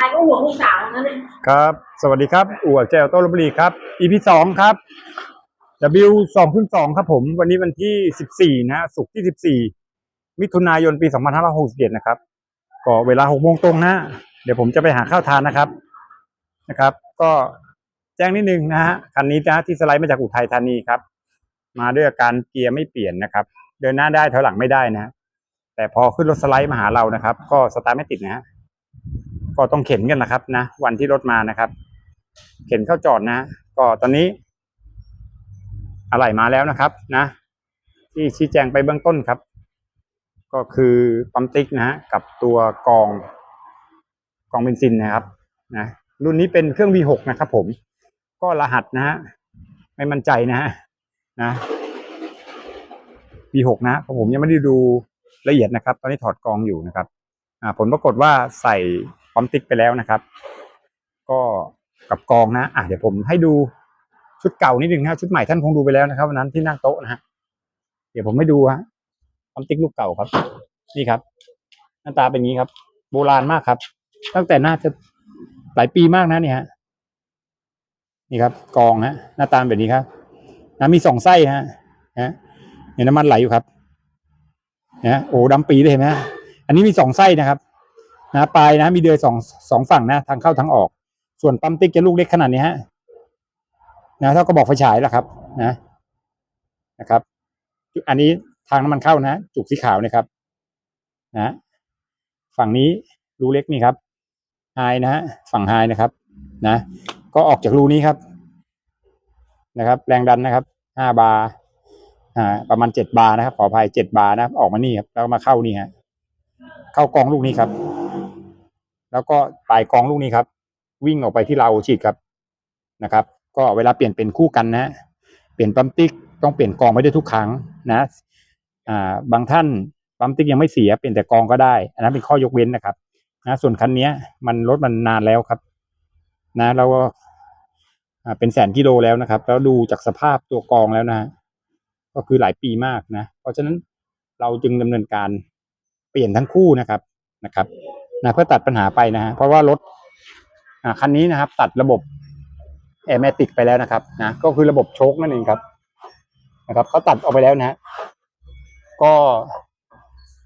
ครก็ห่วงลูกสาวนั่นเลยครับ สวัสดีครับอู่แจวโต้ลบุรีครับ EP สองครับ W สองขึ้นสองครับผม วันนี้วันที่สิบสี่นะฮะศุกร์ที่สิบสี่มิถุนายนปีสองพันห้าร้อยหกสิบเจ็ดนะครับ ก็เวลาหกโมงตรงนะ เดี๋ยวผมจะไปหาข้าวทานนะครับนะครับ ก็แจ้งนิดนึงนะฮะคันนี้นะที่สไลด์มาจากอุทัยธานีครับ มาด้วยอาการเกียร์ไม่เปลี่ยนนะครับ เดินหน้าได้ถอยหลังไม่ได้นะ แต่พอขึ้นรถสไลด์มาหาเรานะครับ ก็สตาร์ทไม่ติดนะฮะ ก็ต้องเข็นกันนะครับนะวันที่รถมานะครับ เข็นเข้าจอดนะ ก็ตอนนี้ อะไหล่มาแล้วนะครับนะที่ชี้แจงไปเบื้องต้นครับ ก็คือปั๊มติ๊กนะฮะกับตัวกองกองเบนซินนะครับนะรุ่นนี้เป็นเครื่อง V6 นะครับ ผม ก็รหัสนะฮะไม่มั่นใจนะฮะนะ V6 นะเพราะผมยังไม่ได้ดูละเอียดนะครับ ตอนนี้ถอดกองอยู่นะครับ อ่าผลปรากฏว่าใส่ ปั๊มติ๊กไปแล้วนะครับ ก็กับกองนะอะเดี๋ยวผมให้ดูชุดเก่านิดนึงนะชุดใหม่ท่านคงดูไปแล้วนะครับวันนั้นที่นั่งโต๊ะนะฮะเดี๋ยวผมให้ดูฮะปั๊มติ๊กลูกเก่าครับ นี่ครับ หน้าตาเป็นงนี้ครับ โบราณมากครับ ตั้งแต่น่าจะหลายปีมากนะเนี่ยฮะนี่ครับ กองฮะหน้าตาแบบนี้ครับนะมีสองไส้ฮะนะเห็นน้ำมันไหลอยู่ครับนะโอ้ดำปีเลยเห็นไหมอันนี้มีสองไส้นะครับ นะปลายนะ มีเดือยสองสองฝั่งนะ ทางเข้าทางออก ส่วนปั๊มติ๊กจะลูกเล็กขนาดนี้ฮะนะเท่าก็บอกไฟฉายแหละครับ นะนะครับ อันนี้ทางน้ำมันเข้านะจุกสีขาวนะครับ นะฝั่งนี้รูเล็กนี่ครับไฮนะฮะฝั่งไฮนะครับ นะก็ออกจากรูนี้ครับ นะครับ แรงดันนะครับห้าบาร์อ่าประมาณเจ็ดบาร์นะครับขออภัยเจ็ดบาร์นะครับออกมานี่ครับแล้วมาเข้านี่ฮะเข้ากองลูกนี้ครับ แล้วก็ปลายกองลูกนี้ครับ วิ่งออกไปที่ราวฉีดครับนะครับ ก็เวลาเปลี่ยนเป็นคู่กันนะ เปลี่ยนปั๊มติ๊กต้องเปลี่ยนกองไม่ได้ทุกครั้งนะอ่าบางท่านปั๊มติ๊กยังไม่เสียเปลี่ยนแต่กองก็ได้ อันนั้นเป็นข้อยกเว้นนะครับนะส่วนคันนี้มันรถมันนานแล้วครับ นะแล้วก็เป็นแสนกิโลแล้วนะครับ แล้วดูจากสภาพตัวกองแล้วนะฮะก็คือหลายปีมากนะ เพราะฉะนั้นเราจึงดำเนินการเปลี่ยนทั้งคู่นะครับนะครับ นะเพื่อตัดปัญหาไปนะฮะเพราะว่ารถคันนี้นะครับ ตัดระบบแอร์แมติกไปแล้วนะครับนะก็คือระบบโชคนั่นเองครับนะครับเขาตัดออกไปแล้วนะฮะก็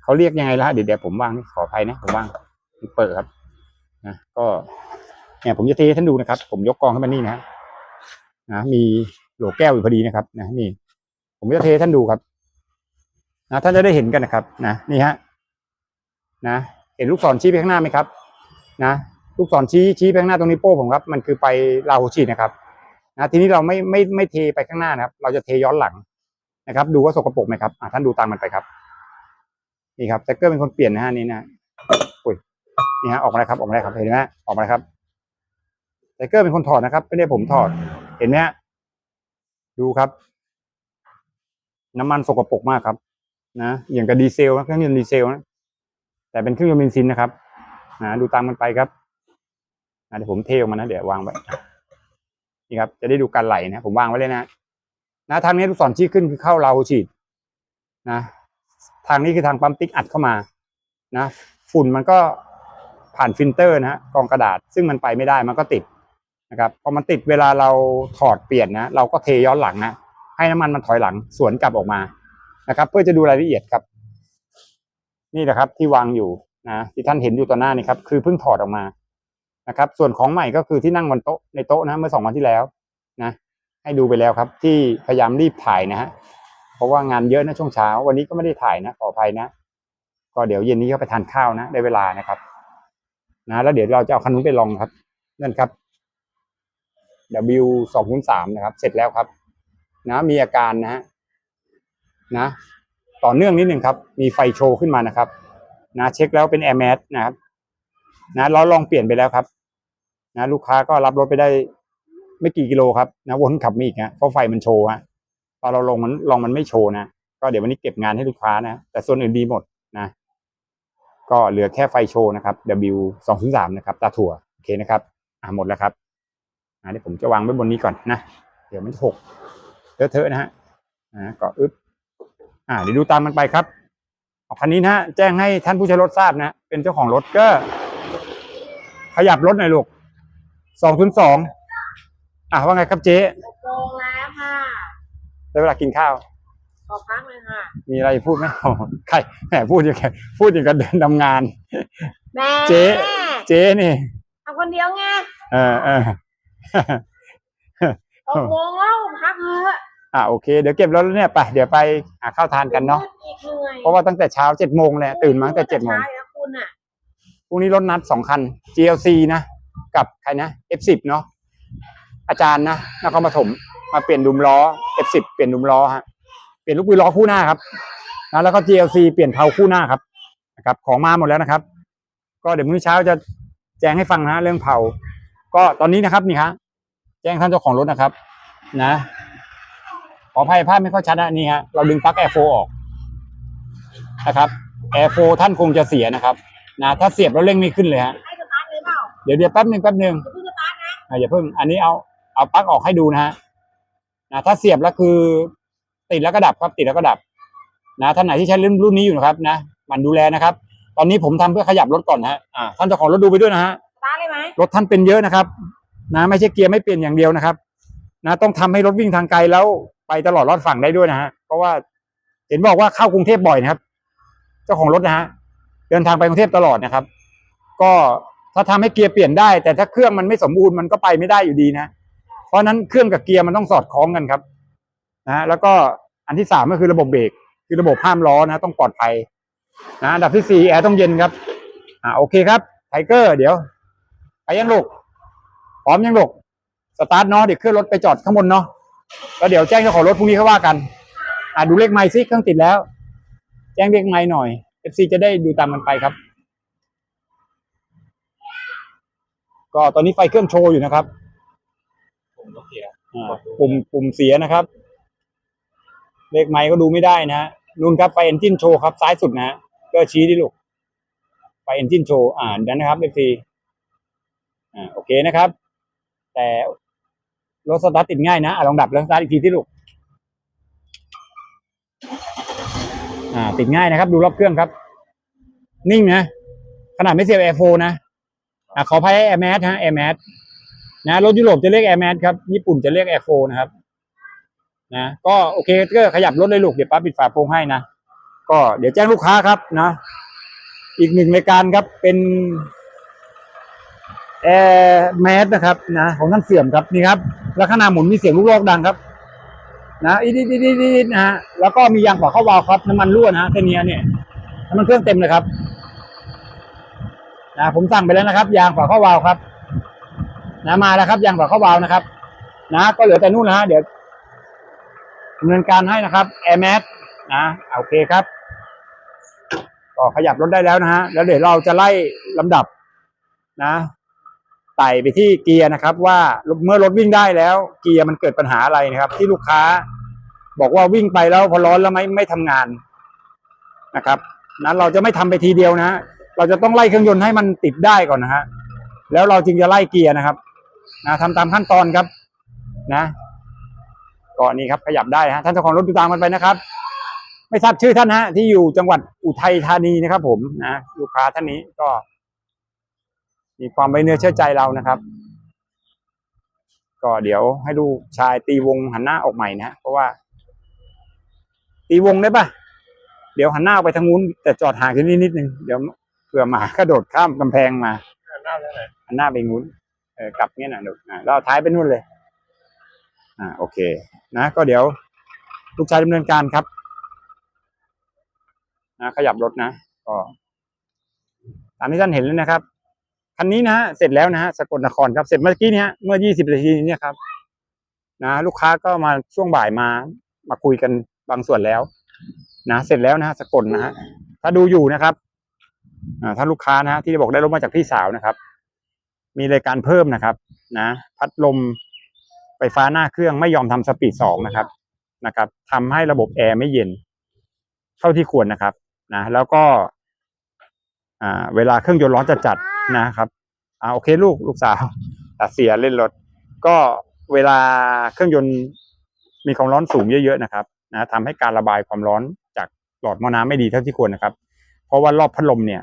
เขาเรียกยังไงล่ะเดี๋ยวเดี๋ยวผมวางขออภัยนะผมวางเปิดครับนะก็เนี่ยผมจะเทให้ท่านดูนะครับ ผมยกกองขึ้นมานี่นะฮะนะมีโหลแก้วอยู่พอดีนะครับนะนี่ ผมจะเทให้ท่านดูครับนะท่านจะได้เห็นกันนะครับ นะนี่ฮะนะ เห็นลูกศรชี้ไปข้างหน้าไหมครับนะลูกศรชี้ชี้ไปข้างหน้าตรงนี้โป้ผมครับมันคือไปลาหูฉีดนะครับนะทีนี้เราไม่ไม่ไม่เทไปข้างหน้านะครับ เราจะเทย้อนหลังนะครับ ดูว่าสกปรกไหมครับอะท่านดูตามมันไปครับนี่ครับแจ็คเกอร์เป็นคนเปลี่ยนนะฮะนี่นะอุ้ยนี่ฮะออกมาแล้วครับออกมาแล้วครับเห็นไหมออกมาแล้วครับแจ็คเกอร์เป็นคนถอดนะครับไม่ได้ผมถอด เห็นไหมฮะดูครับ น้ำมันสกปรกมากครับ นะอย่างกับดีเซลนะเครื่องยนต์ดีเซลนะ แต่เป็นเครื่องยนต์เบนซินนะครับนะดูตามมันไปครับนะเดี๋ยวผมเทออกมานะเดี๋ยววางไว้นี่ครับ จะได้ดูการไหลนะผมวางไว้เลยนะนะทางนี้ลูกศรชี้ขึ้นคือเข้าเราฉีดนะทางนี้คือทางปั๊มติ๊กอัดเข้ามานะฝุ่นมันก็ผ่านฟิลเตอร์นะฮะกองกระดาษซึ่งมันไปไม่ได้มันก็ติดนะครับพอมันติดเวลาเราถอดเปลี่ยนนะเราก็เทย้อนหลังนะให้น้ำมันมันถอยหลังสวนกลับออกมานะครับ เพื่อจะดูรายละเอียดครับ นี่แหละครับที่วางอยู่นะที่ท่านเห็นอยู่ต่อหน้านี่ครับคือเพิ่งถอดออกมานะครับ ส่วนของใหม่ก็คือที่นั่งบนโต๊ะในโต๊ะนะเมื่อสองวันที่แล้วนะ ให้ดูไปแล้วครับ ที่พยายามรีบถ่ายนะฮะเพราะว่างานเยอะนะช่วงเช้า วันนี้ก็ไม่ได้ถ่ายนะขออภัยนะก็เดี๋ยวเย็นนี้ก็ไปทานข้าวนะได้เวลานะครับ นะแล้วเดี๋ยวเราจะเอาคันนู้นไปลองครับนั่นครับ W สองคูณสามนะครับ เสร็จแล้วครับ นะมีอาการนะฮะนะ ต่อเนื่องนิดหนึ่งครับ มีไฟโชว์ขึ้นมานะครับ นะเช็คแล้วเป็น Air m a t นะครับนะล้อลองเปลี่ยนไปแล้วครับ นะลูกค้าก็รับรถไปได้ไม่กี่กิโลครับนะวนขับมาอีกนะเพราะไฟมันโชว์ฮะตอนเราลงมันลองมันไม่โชว์นะก็เดี๋ยววันนี้เก็บงานให้ลูกค้านะแต่ส่วนอื่นดีหมดนะก็เหลือแค่ไฟโชว์นะครับ W สองถึงสามนะครับตาถั่วโอเคนะครับ อ่าหมดแล้วครับอ่าเดี๋ยวผมจะวางไว้บนนี้ก่อนนะ เดี๋ยวมันหกเลอะเทอะนะฮะอ่าก็อึ๊บ อ่าเดี๋ยวดูตามมันไปครับเอาคันนี้นะฮะแจ้งให้ท่านผู้ใช้รถทราบนะ เป็นเจ้าของรถก็ ขยับรถหน่อยลูกสองศูนย์สองอะว่าไงครับเจ๊หกโมงแล้วค่ะได้เวลากินข้าว ขอพักเลยค่ะ มีอะไรพูดไหมอ๋อใครแหมพูดอย่างไงพูดอย่างกับเดินทำงาน แม่เจ๊เจ๊นี่ทำคนเดียวไงเออเออหกโมงแล้วพักเถอะ อะโอเค เดี๋ยวเก็บรถแล้วเนี่ยไปเดี๋ยวไปหาข้าวทานกันเนาะอีกเหนื่อยเพราะว่าตั้งแต่เช้าเจ็ดโมงเลยตื่นมาตั้งแต่เจ็ดโมงช้าอยู่นะคุณอะพรุ่งนี้รถนัดสองคัน GLC นะ กับใครนะ F10 เนาะอาจารย์นะนครปฐมมาเปลี่ยนดุมล้อ F10 เปลี่ยนดุมล้อฮะเปลี่ยนลูกปืนล้อคู่หน้าครับนะแล้วก็ GLC เปลี่ยนเผาคู่หน้าครับนะครับ ของมาหมดแล้วนะครับ ก็เดี๋ยวมื้อเช้าจะแจ้งให้ฟังนะเรื่องเผา ก็ตอนนี้นะครับนี่ฮะแจ้งท่านเจ้าของรถนะครับ นะ ขออภัยภาพไม่ค่อยชัดนะนี่ฮะเราดึงปลั๊กแอร์โฟออกนะครับแอร์โฟท่านคงจะเสียนะครับนะถ้าเสียบแล้วเร่งไม่ขึ้นเลยฮะให้สตาร์ทเลยเปล่าเดี๋ยวเดี๋ยวแป๊บหนึ่งแป๊บหนึ่งอย่าเพิ่งสตาร์ทนะอะอย่าเพิ่งอันนี้เอาเอาปลั๊กออกให้ดูนะฮะนะถ้าเสียบแล้วคือ ติดแล้วก็ดับครับติดแล้วก็ดับ นะท่านไหนที่ใช้รุ่นรุ่นนี้อยู่นะครับ นะหมันดูแลนะครับ ตอนนี้ผมทำเพื่อขยับรถก่อนนะฮะอ่าท่านเจ้าของรถดูไปด้วยนะฮะสตาร์ทเลยไหมรถท่านเป็นเยอะนะครับ นะ ไม่ใช่เกียร์ไม่เปลี่ยนอย่างเดียวนะครับ นะต้องทำให้รถวิ่งทางไกลแล้ว ไปตลอดรอดฝั่งได้ด้วยนะฮะเพราะว่าเห็นบอกว่าเข้ากรุงเทพบ่อยนะครับ เจ้าของรถนะฮะเดินทางไปกรุงเทพตลอดนะครับ ก็ถ้าทำให้เกียร์เปลี่ยนได้ แต่ถ้าเครื่องมันไม่สมบูรณ์มันก็ไปไม่ได้อยู่ดีนะ เพราะฉะนั้นเครื่องกับเกียร์มันต้องสอดคล้องกันครับนะฮะแล้วก็อันที่สามก็คือระบบเบรกคือระบบห้ามล้อนะ ต้องปลอดภัยนะอันดับที่สี่แอร์ต้องเย็นครับอ่าโอเคครับไทเกอร์เดี๋ยวไปยังลูกพร้อมยังลูกสตาร์ทเนาะเดี๋ยวเครื่องรถไปจอดข้างบนเนาะ แล้วเดี๋ยวแจ้งเจ้าของรถพรุ่งนี้เขาว่ากันอ่าดูเลขไมค์ซิเครื่องติดแล้ว แจ้งเลขไมค์หน่อย FC จะได้ดูตามกันไปครับ ก็ตอนนี้ไฟเครื่องโชว์อยู่นะครับอ่าปุ่มปุ่มเสียนะครับ เลขไมค์ก็ดูไม่ได้นะฮะนู่นครับไฟเอนจินโชว์ครับซ้ายสุดนะฮะก็ชี้ดิลูกไฟเอนจินโชว์อ่าดันนะครับ FC อ่าโอเคนะครับ แต่ รถสตาร์ทติดง่ายนะอะลองดับแล้วสตาร์ทอีกทีที่ลูกอ่า ติดง่ายนะครับ ดูรอบเครื่องครับ นิ่งนะ ขนาดไม่เสียบแอร์โฟนะอ่าขออภัยแอร์แมสฮะแอร์แมสนะรถยุโรปจะเรียกแอร์แมสครับ ญี่ปุ่นจะเรียกแอร์โฟนะครับ นะก็โอเคก็ขยับรถเลยลูกเดี๋ยวป้าปิดฝาโปรงให้นะก็เดี๋ยวแจ้งลูกค้าครับนะ อีกหนึ่งรายการครับเป็น แอร์แมสนะครับนะของท่านเสื่อมครับนี่ครับล้วข้าหมุนมีเสียงลูกโลกดังครับ นะอีดดดดดนะฮะแล้วก็มียางฝาเข้าวาล์วครับน้ำมันรั่วนะฮะเส้นนี้เนี่ยน้ำมันเครื่องเต็มเลยครับนะผมสั่งไปแล้วนะครับ ยางฝาเข้าวาล์วครับ นะมาแล้วครับ ยางฝาเข้าวาล์วนะครับ นะ ก็เหลือแต่นู่นนะฮะเดี๋ยวดำเนินการให้นะครับแอร์แมสนะโอเคครับก็ขยับรถได้แล้วนะฮะแล้วเดี๋ยวเราจะไล่ลำดับนะ ไต่ไปที่เกียร์นะครับ ว่าเมื่อรถวิ่งได้แล้วเกียร์มันเกิดปัญหาอะไรนะครับ ที่ลูกค้าบอกว่าวิ่งไปแล้วพอร้อนแล้วไม่ไม่ทำงานนะครับ นั้นเราจะไม่ทำไปทีเดียวนะฮะเราจะต้องไล่เครื่องยนต์ให้มันติดได้ก่อนนะฮะแล้วเราจึงจะไล่เกียร์นะครับนะทำตามขั้นตอนครับนะก็นี่ครับขยับได้ฮะท่านเจ้าของรถดูตามกันไปนะครับ ไม่ทราบชื่อท่านฮะที่อยู่จังหวัดอุทัยธานีนะครับ ผมนะลูกค้าท่านนี้ก็ มีความไว้เนื้อเชื่อใจเรานะครับ ก็เดี๋ยวให้ลูกชายตีวงหันหน้าออกใหม่นะเพราะว่า ตีวงได้ปะเดี๋ยวหันหน้าไปทางนู้นแต่จอดห่างกันนิดนิดนึงเดี๋ยวเผื่อหมากระโดดข้ามกำแพงมาหันหน้าไปนู้นเออกลับเงี้ยนะลูกอ่าแล้วเอาท้ายไปนู่นเลย อ่า โอเค นะก็เดี๋ยวลูกชายดำเนินการครับนะขยับรถนะก็ตามที่ท่านเห็นเลยนะครับ คันนี้นะฮะเสร็จแล้วนะฮะสกลนครครับเสร็จเมื่อกี้เนี้ยเมื่อ 20นาทีนี้เนี่ยครับ นะ ลูกค้าก็มาช่วงบ่ายมามาคุยกันบางส่วนแล้ว นะเสร็จแล้วนะฮะสกลนะฮะถ้าดูอยู่นะครับอ่าถ้าลูกค้านะฮะที่บอกได้รถมาจากพี่สาวนะครับ มีรายการเพิ่มนะครับ นะ พัดลมไฟฟ้าหน้าเครื่องไม่ยอมทำสปีดสองนะครับนะครับทำให้ระบบแอร์ไม่เย็นเท่าที่ควรนะครับ นะแล้วก็ อ่า เวลาเครื่องยนต์ร้อนจัดจัด นะครับอ่าโอเคลูกลูกสาวตัดเสียเล่นรถ ก็เวลาเครื่องยนต์มีความร้อนสูงเยอะๆนะครับนะทำให้การระบายความร้อนจากหลอดมอน้ำไม่ดีเท่าที่ควรนะครับ เพราะว่ารอบพัดลมเนี่ย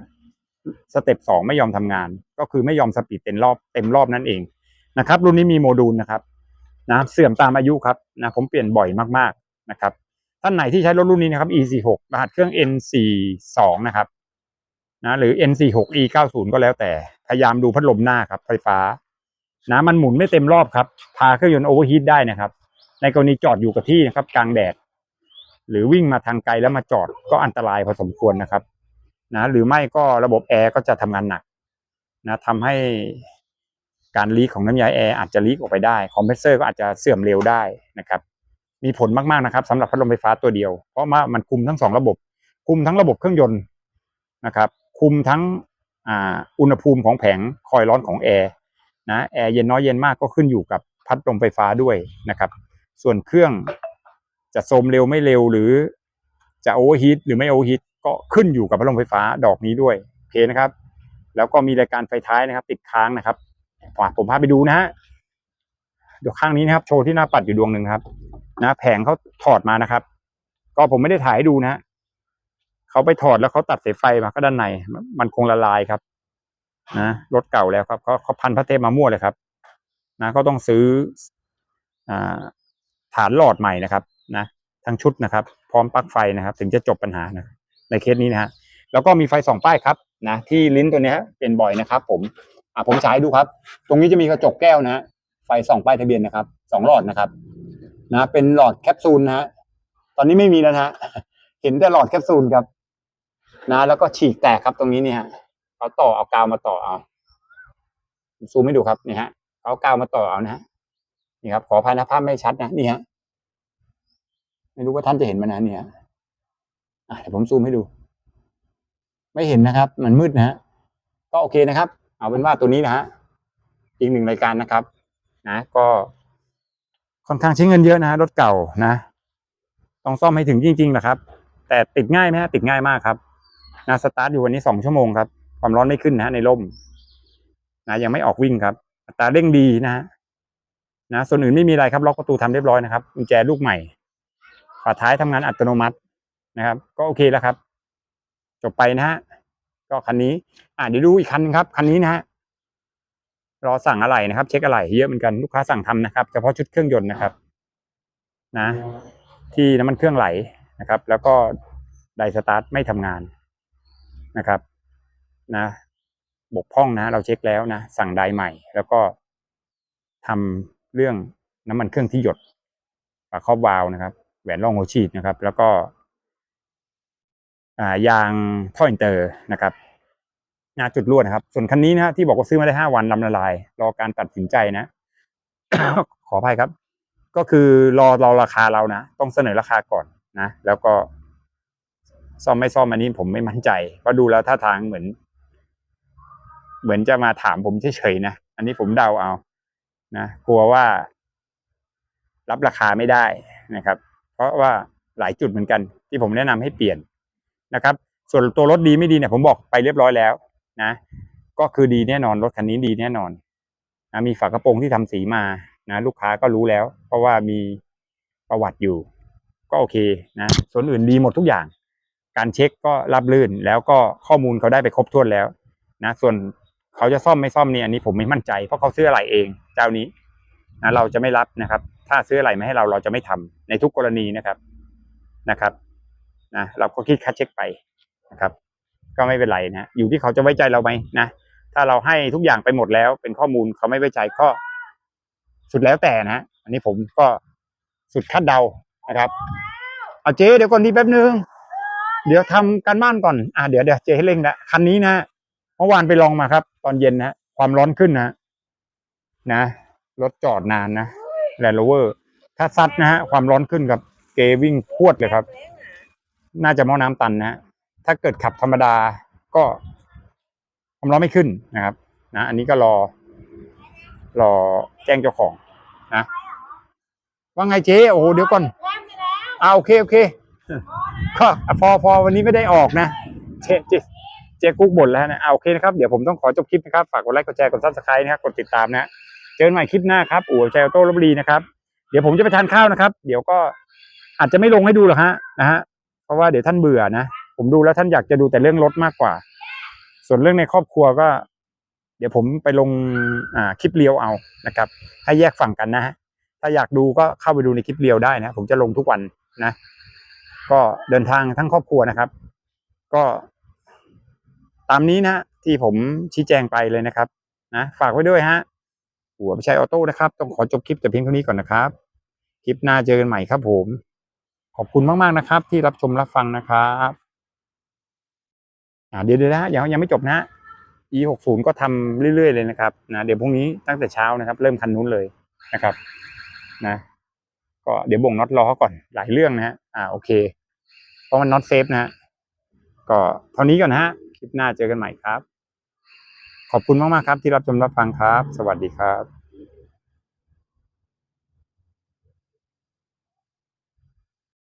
สเต็ปสองไม่ยอมทำงาน ก็คือไม่ยอมสปีดเต็มรอบเต็มรอบนั่นเองนะครับ รุ่นนี้มีโมดูลนะครับนะเสื่อมตามอายุครับนะผมเปลี่ยนบ่อยมากๆนะครับ ท่านไหนที่ใช้รถรุ่นนี้นะครับ E46 รหัสเครื่อง N42 นะครับ นะหรือ N46 E90 ก็แล้วแต่ พยายามดูพัดลมหน้าครับ ไฟฟ้านะมันหมุนไม่เต็มรอบครับ พาเครื่องยนต์โอเวอร์ฮีทได้นะครับ ในกรณีจอดอยู่กับที่นะครับ กลางแดด หรือวิ่งมาทางไกลแล้วมาจอดก็อันตรายพอสมควรนะครับนะหรือไม่ก็ระบบแอร์ก็จะทำงานหนักนะทำให้การลีกของน้ำยาแอร์อาจจะลีกออกไปได้ คอมเพรสเซอร์ก็อาจจะเสื่อมเร็วได้นะครับ มีผลมากๆนะครับสำหรับพัดลมไฟฟ้าตัวเดียว เพราะว่ามันคุมทั้งสองระบบ คุมทั้งระบบเครื่องยนต์นะครับ คุมทั้งอุณหภูมิของแผงคอยร้อนของแอร์นะแอร์เย็นน้อยเย็นมากก็ขึ้นอยู่กับพัดลมไฟฟ้าด้วยนะครับ ส่วนเครื่องจะโทมเร็วไม่เร็วหรือจะโอเวอร์ฮีทหรือไม่โอเวอร์ฮีทก็ขึ้นอยู่กับพัดลมไฟฟ้าดอกนี้ด้วยโอเคนะครับ แล้วก็มีรายการไฟท้ายนะครับ ติดค้างนะครับฝากผมพาไปดูนะฮะเดี๋ยวข้างนี้นะครับ โชว์ที่หน้าปัดอยู่ดวงหนึ่งครับ นะ แผงเขาถอดมานะครับ ก็ผมไม่ได้ถ่ายให้ดูนะ เขาไปถอดแล้วเขาตัดสายไฟมาก็ด้านใน มันคงละลายครับ นะรถเก่าแล้วครับเขาเขาพันพระเทพมามั่วเลยครับ นะก็ต้องซื้ออ่าฐานหลอดใหม่นะครับ นะทั้งชุดนะครับ พร้อมปลั๊กไฟนะครับ ถึงจะจบปัญหานะในเคสนี้นะฮะแล้วก็มีไฟสองป้ายครับนะที่ลิ้นตัวนี้เป็นบ่อยนะครับ ผมอะผมฉายดูครับ ตรงนี้จะมีกระจกแก้วนะฮะไฟสองป้ายทะเบียนนะครับสองหลอดนะครับ นะ เป็นหลอดแคปซูลนะฮะตอนนี้ไม่มีแล้วนะฮะเห็นแต่หลอดแคปซูลครับ นะ แล้วก็ฉีกแตกครับตรงนี้เนี่ยเอาต่อเอากาวมาต่อเอาซูมให้ดูครับนี่ฮะเอากาวมาต่อเอานะฮะนี่ครับ ขอพายนะภาพไม่ชัดนะนี่ฮะไม่รู้ว่าท่านจะเห็นมันนะเนี่ยอะเดี๋ยวผมซูมให้ดู ไม่เห็นนะครับ มันมืดนะฮะก็โอเคนะครับ เอาเป็นว่าตัวนี้นะฮะอีกหนึ่งรายการนะครับ นะ ก็ค่อนข้างใช้เงินเยอะนะฮะรถเก่านะ ต้องซ่อมให้ถึงจริงๆนะครับ แต่ติดง่ายไหมฮะติดง่ายมากครับ นะสตาร์ทอยู่วันนี้สองชั่วโมงครับ ความร้อนไม่ขึ้นนะฮะในร่ม นะยังไม่ออกวิ่งครับ อัตราเร่งดีนะฮะนะส่วนอื่นไม่มีอะไรครับ ล็อกประตูทำเรียบร้อยนะครับกุญแจลูกใหม่ฝาท้ายทำงานอัตโนมัตินะครับ ก็โอเคแล้วครับ จบไปนะฮะก็คันนี้ อ่าเดี๋ยวดูอีกคันนึงครับคันนี้นะฮะรอสั่งอะไรนะครับ เช็คอะไรเยอะเหมือนกันลูกค้าสั่งทำนะครับเฉพาะชุดเครื่องยนต์นะครับนะ ที่น้ำมันเครื่องไหลนะครับ แล้วก็ไดสตาร์ทไม่ทำงาน นะครับนะบกพร่องนะ เราเช็คแล้วนะ สั่งไดใหม่ แล้วก็ทำเรื่องน้ำมันเครื่องที่หยดฝาครอบวาล์วนะครับ แหวนรองหัวฉีดนะครับ แล้วก็ายางท่ออินเตอร์นะครับนาจุดรั่วนะครับ ส่วนคันนี้นะฮะที่บอกว่าซื้อมาได้ห้าวันลำละลาย รอการตัดสินใจนะ ขออภัยครับ ก็คือรอรอราคาเรานะ ต้องเสนอราคาก่อนนะ แล้วก็ ซ่อมไม่ซ่อมอันนี้ผมไม่มั่นใจเพราะดูแล้วท่าทางเหมือน เหมือนจะมาถามผมเฉยๆนะอันนี้ผมเดาเอานะกลัวว่า รับราคาไม่ได้นะครับ เพราะว่าหลายจุดเหมือนกัน ที่ผมแนะนำให้เปลี่ยนนะครับ ส่วนตัวรถดีไม่ดีเนี่ยผมบอกไปเรียบร้อยแล้วนะ ก็คือดีแน่นอนรถคันนี้ดีแน่นอนนะมีฝากระโปรงที่ทำสีมานะลูกค้าก็รู้แล้ว เพราะว่ามีประวัติอยู่ ก็โอเคนะ ส่วนอื่นดีหมดทุกอย่าง การเช็คก็รับลื่น แล้วก็ข้อมูลเขาได้ไปครบถ้วนแล้วนะส่วนเขาจะซ่อมไม่ซ่อมเนี่ยอันนี้ผมไม่มั่นใจเพราะเขาซื้ออะไรเอง เจ้านี้นะเราจะไม่รับนะครับ ถ้าซื้ออะไรมาให้เราเราจะไม่ทำในทุกกรณีนะครับนะครับนะเราก็คิดค่าเช็คไปนะครับ ก็ไม่เป็นไรนะอยู่ที่เขาจะไว้ใจเราไหมนะถ้าเราให้ทุกอย่างไปหมดแล้ว เป็นข้อมูลเขาไม่ไว้ใจก็สุดแล้วแต่นะอันนี้ผมก็สุดคาดเดานะครับเอาเจ๊เดี๋ยวก่อนดีแป๊บนึง เดี๋ยวทำการบ้านก่อน อ่าเดี๋ยวเดี๋ยวเจ๊ให้เร่งนะคันนี้นะเมื่อวานไปลองมาครับ ตอนเย็นนะความร้อนขึ้นนะ นะรถจอดนานนะแลนด์โรเวอร์ถ้าซัดนะฮะความร้อนขึ้นกับ เกวิ่งพวดเลยครับ น่าจะมอน้ำตันนะถ้าเกิดขับธรรมดาก็ความร้อนไม่ขึ้นนะครับ นะ อันนี้ก็รอ รอแจ้งเจ้าของนะว่าไงเจ๊โอ้โหเดี๋ยวก่อนอ่าโอเคโอเค ก็พอพอวันนี้ไม่ได้ออกนะเจ๊เจ๊เจ๊กุ๊กบ่นแล้วนะเอาโอเคนะครับ เดี๋ยวผมต้องขอจบคลิปนะครับ ฝากกดไลค์กดแชร์กดซับสไครต์นะครับกดติดตามนะเจอกันใหม่คลิปหน้าครับอู่ใจออโต้ลบบุรีนะครับ เดี๋ยวผมจะไปทานข้าวนะครับ เดี๋ยวก็อาจจะไม่ลงให้ดูหรอกฮะนะฮะเพราะว่าเดี๋ยวท่านเบื่อนะผมดูแล้วท่านอยากจะดูแต่เรื่องรถมากกว่า ส่วนเรื่องในครอบครัวก็ เดี๋ยวผมไปลงอ่าคลิปเรียวเอานะครับ ให้แยกฝั่งกันนะฮะถ้าอยากดูก็เข้าไปดูในคลิปเรียวได้นะ ผมจะลงทุกวันนะ ก็เดินทางทั้งครอบครัวนะครับ ก็ตามนี้นะที่ผมชี้แจงไปเลยนะครับนะฝากไว้ด้วยฮะหัวไม่ใช่ออโต้นะครับ ต้องขอจบคลิปแต่เพียงเท่านี้ก่อนนะครับ คลิปหน้าเจอกันใหม่ครับผม ขอบคุณมากๆนะครับ ที่รับชมรับฟังนะครับอ่าเดี๋ยวดี๋ยวนะยังยังไม่จบนะ e หกศูนย์ก็ทำเรื่อยๆเลยนะครับนะเดี๋ยวพรุ่งนี้ตั้งแต่เช้านะครับ เริ่มคันนู้นเลยนะครับ นะ ก็เดี๋ยวบ่งน็อตล้อก่อนหลายเรื่องนะฮะอ่าโอเค ราะมัน not safe นะฮะก็เท่านี้ก่อนฮะ คลิปหน้าเจอกันใหม่ครับ ขอบคุณมาก ๆ ครับที่รับชมรับฟังครับ สวัสดีครับ